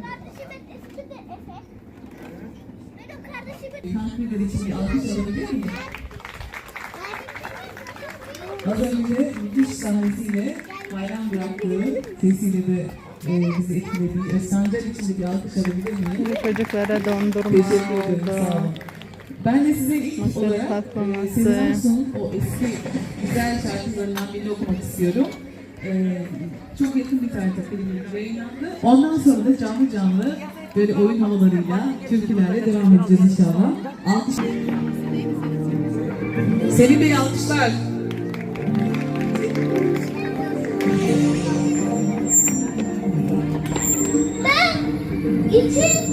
Kardeşimin ismi de Efe. Benim kardeşimin Kankırlar için bir alkış alabilir miyim? Az önce müthiş sahnesiyle hayran bıraktığı sesiyle de e, bizi etkilediği Özsancar için de bir alkış alabilir miyim? Bu çocuklara dondurma Teşekkür ederim, sağ oldu. olun. Ben de size ilk Mısır olarak patlaması. e, Sezen Aksu'nun o eski güzel şarkılarından birini okumak istiyorum. E, çok yakın bir tarihte filmimiz yayınlandı. Ondan sonra da canlı canlı böyle oyun havalarıyla, türkülerle devam edeceğiz inşallah. Alkış. Selim Bey alkışlar. Ben için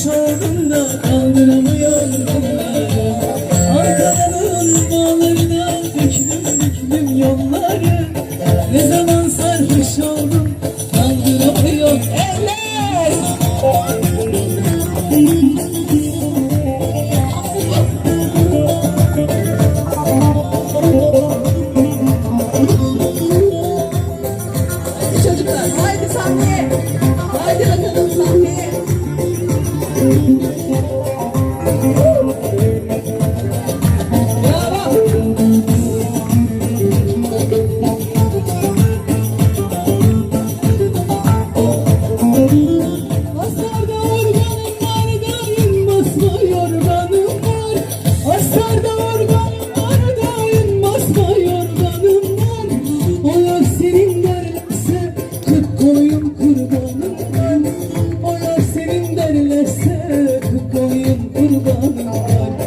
ഷോവിൽ Thank you.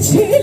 Jesus.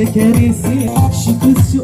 Şekerisi Şu kızcı